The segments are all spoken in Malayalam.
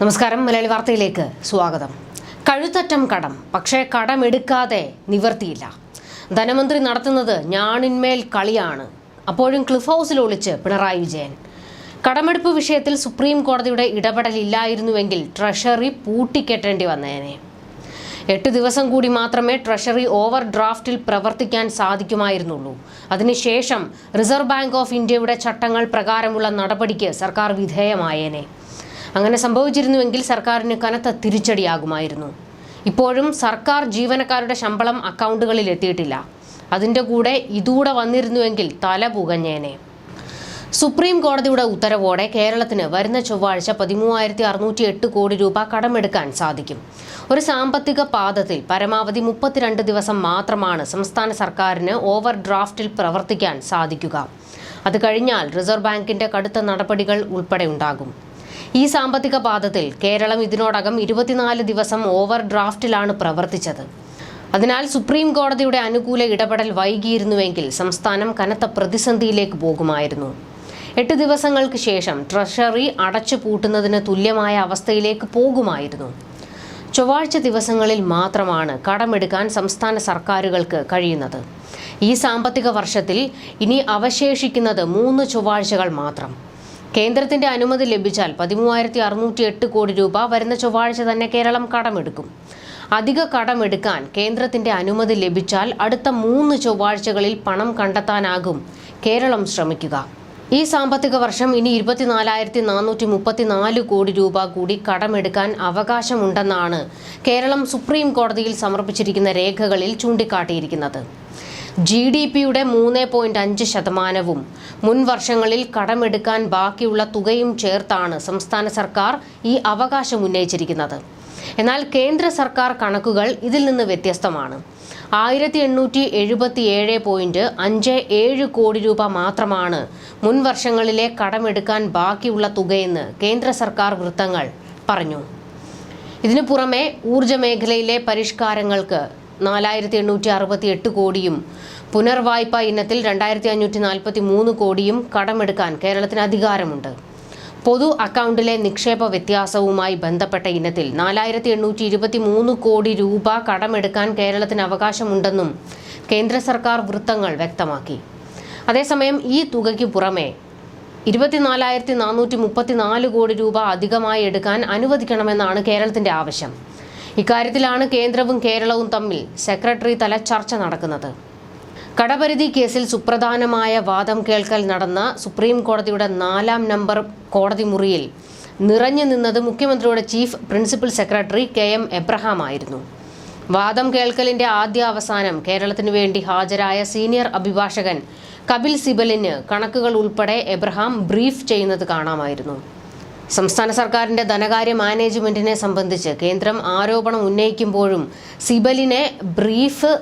നമസ്കാരം മലയാളി വാർത്തയിലേക്ക് സ്വാഗതം. കഴുത്തറ്റം കടം പക്ഷേ കടമെടുക്കാതെ നിവർത്തിയില്ല. ധനമന്ത്രി നടത്തുന്നത് ഞാണിന്മേൽ കളിയാണ്. അപ്പോഴും ക്ലിഫ് ഹൗസിൽ ഒളിച്ച് പിണറായി വിജയൻ. കടമെടുപ്പ് വിഷയത്തിൽ സുപ്രീം കോടതിയുടെ ഇടപെടലില്ലായിരുന്നുവെങ്കിൽ ട്രഷറി പൂട്ടിക്കെട്ടേണ്ടി വന്നേനെ. എട്ട് ദിവസം കൂടി മാത്രമേ ട്രഷറി ഓവർ ഡ്രാഫ്റ്റിൽ പ്രവർത്തിക്കാൻ സാധിക്കുമായിരുന്നുള്ളൂ. അതിനുശേഷം റിസർവ് ബാങ്ക് ഓഫ് ഇന്ത്യയുടെ ചട്ടങ്ങൾ പ്രകാരമുള്ള നടപടിക്ക് സർക്കാർ വിധേയമായേനെ. അങ്ങനെ സംഭവിച്ചിരുന്നുവെങ്കിൽ സർക്കാരിന് കനത്ത തിരിച്ചടിയാകുമായിരുന്നു. ഇപ്പോഴും സർക്കാർ ജീവനക്കാരുടെ ശമ്പളം അക്കൗണ്ടുകളിൽ എത്തിയിട്ടില്ല. അതിന്റെ കൂടെ ഇതുകൂടെ വന്നിരുന്നുവെങ്കിൽ തല പുകഞ്ഞേനെ. സുപ്രീം കോടതിയുടെ ഉത്തരവോടെ കേരളത്തിന് വരുന്ന ചൊവ്വാഴ്ച പതിമൂവായിരത്തി അറുന്നൂറ്റി എട്ട് കോടി രൂപ കടമെടുക്കാൻ സാധിക്കും. ഒരു സാമ്പത്തിക പാദത്തിൽ പരമാവധി മുപ്പത്തിരണ്ട് ദിവസം മാത്രമാണ് സംസ്ഥാന സർക്കാരിന് ഓവർ ഡ്രാഫ്റ്റിൽ പ്രവർത്തിക്കാൻ സാധിക്കുക. അത് കഴിഞ്ഞാൽ റിസർവ് ബാങ്കിന്റെ കടുത്ത നടപടികൾ ഉൾപ്പെടെ ഉണ്ടാകും. ഈ സാമ്പത്തിക പാദത്തിൽ കേരളം ഇതിനോടകം ഇരുപത്തിനാല് ദിവസം ഓവർ ഡ്രാഫ്റ്റിലാണ് പ്രവർത്തിച്ചത്. അതിനാൽ സുപ്രീം കോടതിയുടെ അനുകൂല ഇടപെടൽ വൈകിയിരുന്നുവെങ്കിൽ സംസ്ഥാനം കനത്ത പ്രതിസന്ധിയിലേക്ക് പോകുമായിരുന്നു. എട്ട് ദിവസങ്ങൾക്ക് ശേഷം ട്രഷറി അടച്ചു പൂട്ടുന്നതിന് തുല്യമായ അവസ്ഥയിലേക്ക് പോകുമായിരുന്നു. ചൊവ്വാഴ്ച ദിവസങ്ങളിൽ മാത്രമാണ് കടമെടുക്കാൻ സംസ്ഥാന സർക്കാരുകൾക്ക് കഴിയുന്നത്. ഈ സാമ്പത്തിക വർഷത്തിൽ ഇനി അവശേഷിക്കുന്നത് മൂന്ന് ചൊവ്വാഴ്ചകൾ മാത്രം. കേന്ദ്രത്തിന്റെ അനുമതി ലഭിച്ചാൽ പതിമൂവായിരത്തി അറുന്നൂറ്റി എട്ട് കോടി രൂപ വരുന്ന ചൊവ്വാഴ്ച തന്നെ കേരളം കടമെടുക്കും. അധിക കടമെടുക്കാൻ കേന്ദ്രത്തിന്റെ അനുമതി ലഭിച്ചാൽ അടുത്ത മൂന്ന് ചൊവ്വാഴ്ചകളിൽ പണം കണ്ടെത്താനാകും കേരളം ശ്രമിക്കുക. ഈ സാമ്പത്തിക വർഷം ഇനി ഇരുപത്തിനാലായിരത്തി നാനൂറ്റി മുപ്പത്തിനാല് കോടി രൂപ കൂടി കടമെടുക്കാൻ അവകാശമുണ്ടെന്നാണ് കേരളം സുപ്രീം കോടതിയിൽ സമർപ്പിച്ചിരിക്കുന്ന രേഖകളിൽ ചൂണ്ടിക്കാട്ടിയിരിക്കുന്നത്. ജി ഡി പിയുടെ മൂന്ന് പോയിന്റ് അഞ്ച് ശതമാനവും. മുൻ വർഷങ്ങളിൽ കടമെടുക്കാൻ ബാക്കിയുള്ള തുകയും ചേർത്താണ് സംസ്ഥാന സർക്കാർ ഈ അവകാശം ഉന്നയിച്ചിരിക്കുന്നത്. എന്നാൽ കേന്ദ്ര സർക്കാർ കണക്കുകൾ ഇതിൽ നിന്ന് വ്യത്യസ്തമാണ്. ആയിരത്തി എണ്ണൂറ്റി എഴുപത്തി ഏഴ് പോയിന്റ് അഞ്ച് ഏഴ് കോടി രൂപ മാത്രമാണ് മുൻ വർഷങ്ങളിലെ കടമെടുക്കാൻ ബാക്കിയുള്ള തുകയെന്ന് കേന്ദ്ര സർക്കാർ വൃത്തങ്ങൾ പറഞ്ഞു. ഇതിനു പുറമെ ഊർജ മേഖലയിലെ പരിഷ്കാരങ്ങൾക്ക് നാലായിരത്തി എണ്ണൂറ്റി അറുപത്തി എട്ട് കോടിയും പുനർവായ്പ ഇനത്തിൽ രണ്ടായിരത്തി അഞ്ഞൂറ്റി നാൽപ്പത്തി മൂന്ന് കോടിയും കടമെടുക്കാൻ കേരളത്തിന് അധികാരമുണ്ട്. പൊതു അക്കൗണ്ടിലെ നിക്ഷേപ വ്യത്യാസവുമായി ബന്ധപ്പെട്ട ഇനത്തിൽ നാലായിരത്തി എണ്ണൂറ്റി ഇരുപത്തി മൂന്ന് കോടി രൂപ കടമെടുക്കാൻ കേരളത്തിന് അവകാശമുണ്ടെന്നും കേന്ദ്ര സർക്കാർ വൃത്തങ്ങൾ വ്യക്തമാക്കി. അതേസമയം ഈ തുകയ്ക്ക് പുറമെ ഇരുപത്തിനാലായിരത്തി നാനൂറ്റി മുപ്പത്തിനാല് കോടി രൂപ അധികമായി എടുക്കാൻ അനുവദിക്കണമെന്നാണ് കേരളത്തിന്റെ ആവശ്യം. ഇക്കാര്യത്തിലാണ് കേന്ദ്രവും കേരളവും തമ്മിൽ സെക്രട്ടറി തല ചർച്ച നടക്കുന്നത്. കടപരിധി കേസിൽ സുപ്രധാനമായ വാദം കേൾക്കൽ നടന്ന സുപ്രീം കോടതിയുടെ നാലാം നമ്പർ കോടതി മുറിയിൽ നിറഞ്ഞു നിന്നത് മുഖ്യമന്ത്രിയുടെ chief principal secretary K M Abraham ആയിരുന്നു. വാദം കേൾക്കലിന്റെ ആദ്യ അവസാനം കേരളത്തിനു വേണ്ടി ഹാജരായ സീനിയർ അഭിഭാഷകൻ കപിൽ സിബലിന് കണക്കുകൾ ഉൾപ്പെടെ എബ്രഹാം ബ്രീഫ് ചെയ്യുന്നത് കാണാമായിരുന്നു. സംസ്ഥാന സർക്കാരിന്റെ ധനകാര്യ മാനേജ്മെന്റിനെ സംബന്ധിച്ച് കേന്ദ്രം ആരോപണം ഉന്നയിക്കുമ്പോഴും സിബലിനെ ബ്രീഫ്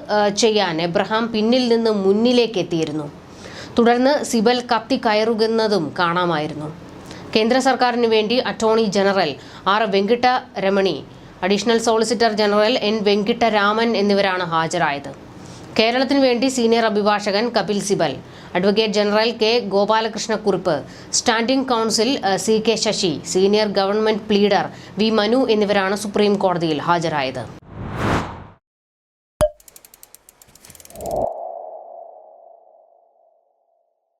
ചെയ്യാൻ എബ്രഹാം പിന്നിൽ നിന്ന് മുന്നിലേക്ക് എത്തിയിരുന്നു. തുടർന്ന് സിബൽ കത്തി കയറുകുന്നതും കാണാമായിരുന്നു. കേന്ദ്ര സർക്കാരിന് വേണ്ടി attorney general R Venkata Ramani additional solicitor general N Venkataraman എന്നിവരാണ് ഹാജരായത്. കേരളത്തിന് വേണ്ടി സീനിയർ അഭിഭാഷകൻ Kapil Sibal advocate general K Gopalakrishnakurup standing counsel C K Sasi senior government pleader V Manu എന്നിവരാണ് സുപ്രീം കോടതിയിൽ ഹാജരായത്.